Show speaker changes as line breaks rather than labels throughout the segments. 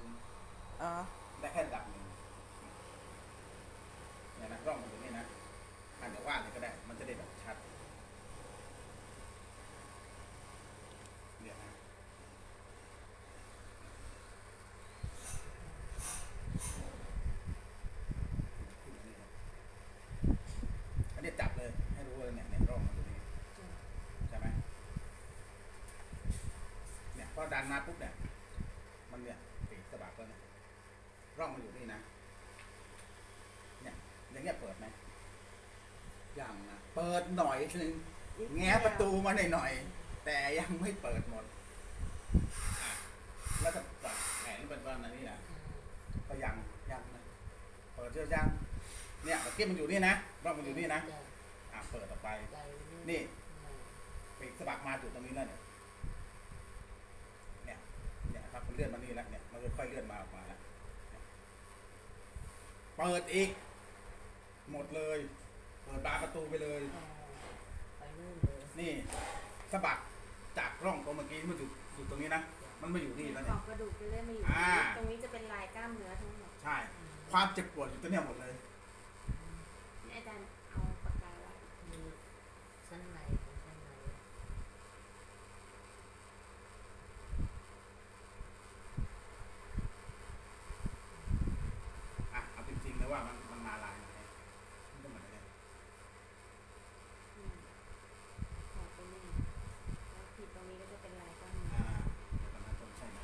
ง
อ๋อ
ได้แค่ระดับหนึ่งเนี่ยนะร่องมันตรงนี้นะอาจจะว่าดเลยก็ได้ มันจะได้แบบชัดเนี่ยนะอันนี้จับเลย ให้รู้เลยเนี่ยเนี่ยร่องมันตรงนี้ใช่ไหมเนี่ยพอดันมาปุ๊บเนี่ย มันเนี่ย กสะบักแล้วเนี่ยร่องมันอยู่นี่นะ เนี่ยอย่างเงี้ยเปิดไหมยังนะเปิดหน่อยนึงแง้ประตูมาหน่อยหน่อยๆแต่ยังไม่เปิดหมดแล้วก็ปรับแผนเป็นวันนี้นะก็ยังยังนะเปิดเชื่อยังเนี่ยเมื่อกี้มันอยู่นี่นะร่องมันอยู่นี่นะอะเปิดออกไป นี่ปีกสะบักมาจุดตรงนี้แล้วเนี่ยเนี่ยเนี่ยครับมันเลื่อนมานี่แล้วเนี่ย มันค่อยๆเลื่อนมาออกมาแล้วเนี่ยเปิดอีก หมดเลย เปิดบานประตูไปเลย
ไปนู่นเลย
นี่สะบักจากร่องตรงเมื่อกี้มันอยู่อยู่ตรงนี้นะมันมาอยู่นี่แล้ว
ข
เนี่
อย บกระดูกจะเริ่มมาอยู่
อ่า
ตรงนี้จะเป็นลายกล้ามเนื้อทั้งหมด
ใช่ ความเจ็บปวดอยู่ตรงเนี้ยหมดเลย
นี่อาจารย์เอาปากกาไว้
มีชั้นในของชั้นใน
อะ เอาจริงๆเลยว่ามันมันมาลายไหนมันก็เหมือนกัน
อืมขอบตรงนี้แล้วขีดตรงนี้ก็จะเป็นลายกล้ามเนื้อ
อ่าเดี๋ยวก่อนนะต้นใช่ไหม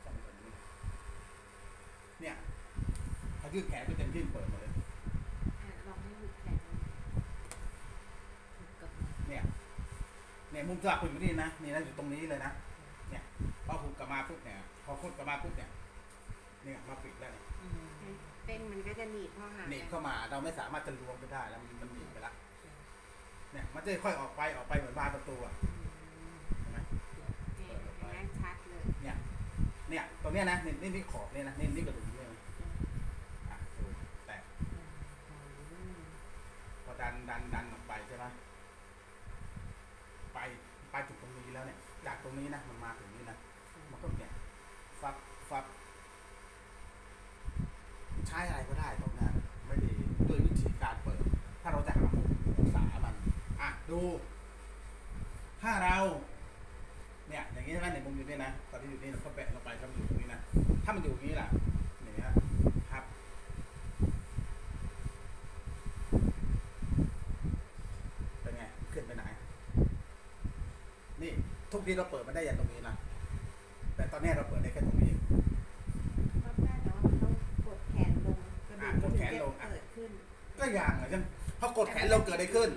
ใช่ไหมตัวนี้เนี่ย ถ้ายืดแขนไปเต็มที่เปิดหมดเลย
อะลองให้หยุดแขนดู
ถูกกับ
เนี่ยเนี่ยมุมสลักอยู่นี่นะนี่นะอยู่ตรงนี้เลยนะเนี่ยพอหุบกลับมาปุ๊บเนี่ยพอคุดกลับมาปุ๊บเนี่ยเนี่ยมาปิดแล้วเนี่ย
อืม
เต้นมันก็จะหนีบเข้าหา
หนีบ
กัน
เข้ามาเราไม่สามารถจะรวมไปได้แล้วมันมันหนีบไปละเนี่ยมันจะค่อยออกไปออกไปเหมือนบานประตูอะเห็นไหม
นี่อย่างนั้นชัดเลย
เนี่ย เนี่ยตรงเนี้ยนะนี่นี่นี่ขอบเนี่ยนะนี่นี่กระดูกเนี่ยนะอะดูแตกพอ ดันดันดันออกไปใช่ไหมไปไปจุดตรงนี้แล้วเนี่ย จากตรงนี้นะมันมาถึงนี่นะมันก็เนี่ยฟับฟับใช้อะไรก็ได้ตรงนั้นไม่ด้ด้วยวิธีการเปิด ถ้าเราจะหามุมองศามัน อะดู ถ้าเรา เนี่ย อย่างนี้ใช่ไหมในมุมอยู่นี่นะตอนที่อยู่นี่เราก็แปะลงไปถ้ามันอยู่ตรงนี้นะถ้ามันอยู่ตรงนี้ล่ะอย่างเงี้ยครับเป็นไง ขึ้นไปไหน นี่ ทุ กทีเราเปิดมันได้อย่างตรงนี้นะแต่ตอนนี้เราเปิดได้แค่ตรงนี้
รอบแรกแต่ว่ามันต้องกดแขนลงกระดู
อะ
ก
กดแขนลง
ถึจะเปิดขึ้น
ก็อย่างอะใช่ไหมพอกดแขนเราเกิดอะไรขึ้น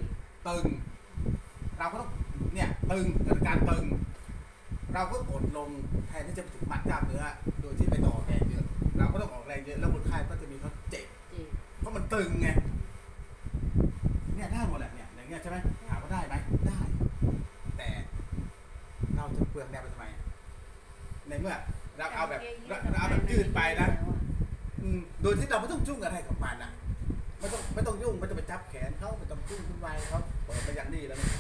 ตึง เราก็ต้องเนี่ยตึงเกิดการตึง เราก็กดลงแทนที่จะถึงมัดกล้ามเนื้อโดยที่ไม่ต้องออกแรงเยอะเราก็ต้องออกแรงเยอะแล้วคนไข้ก็จะมีเขาเจ็บ
จีบ
เพราะมันตึงไง เนี่ยได้หมดแหละเนี่ย อย่างเงี้ยใช่ไหมถามว่าได้ไหมได้ แต่เราจะเปลืองแรงไปทำไม ในเมื่อเราเอาแบบเราเราเอาแบบยืดไปนะอืมโดยที่เราไม่ต้องยุ่งอะไรกับมันอะไม่ต้องไม่ต้องยุ่งไม่ต้องไปจับแขนเขาไม่ต้องยุ่งวุ่นวายเขาเปิดไปอย่างดีแล้วเนี่ย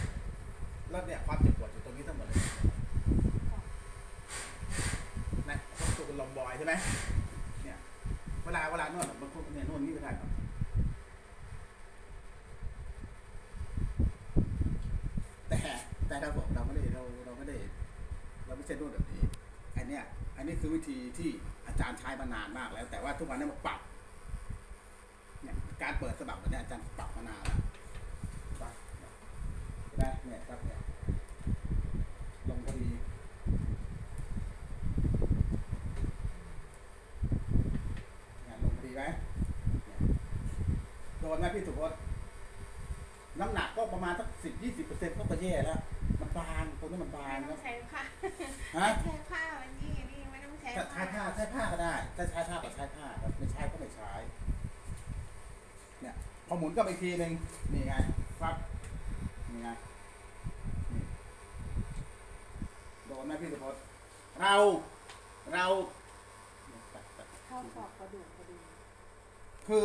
แล้วเนี่ยความเจ็บปวดอยู่ตรงนี้ทั้งหมดเลยนะต้องตัวเป็นลมบอยใช่ไหมเนี่ยเวลาเวลานวดอะบางคนเนี่ยนวดนี่ก็ได้ครับแต่แต่เราบอกเราไม่ได้เราเราไม่ได้เราไม่ใช่นวดแบบนี้ อันเนี้ยอันนี้คือวิธีที่อาจารย์ใช้มานานมากแล้ว แต่ว่าทุกวันนี้มาปรับเนี่ยการเปิดสะบักแบบเนี้ยอาจารย์ปรับมานานแล้วปรับไหมเนี่ยครับเนี่ยลงพอดีเนี่ยลงพอดีไหมโดนไหมพี่สุพจน์น้ำหนักก็ประมาณสักสิบยี่สิบเปอร์เซ็นต์ก็แย่แล้ว มันบางตรงนี้มันบาง
ไม่ต้อ
นะ
งใช้ผ้า
ฮะ
ใช้ผ้ามันยิ่งอันนี่ไม่ต้องใช้
ถ้าใช้ผ้าใช้ผ้าก็ได้ถ้าใช้ผ้าก็ใช้ผ้าครับไม่ใช้ก็ไม่ใช้เนี่ยพอหมุนก็ไปอีกทีหนึ่งนี่ไงฟับนี่ไงนี่โดนไหมพี่สุพจน์เราเรา
เข้าขอบกระดูกพอดี
คือ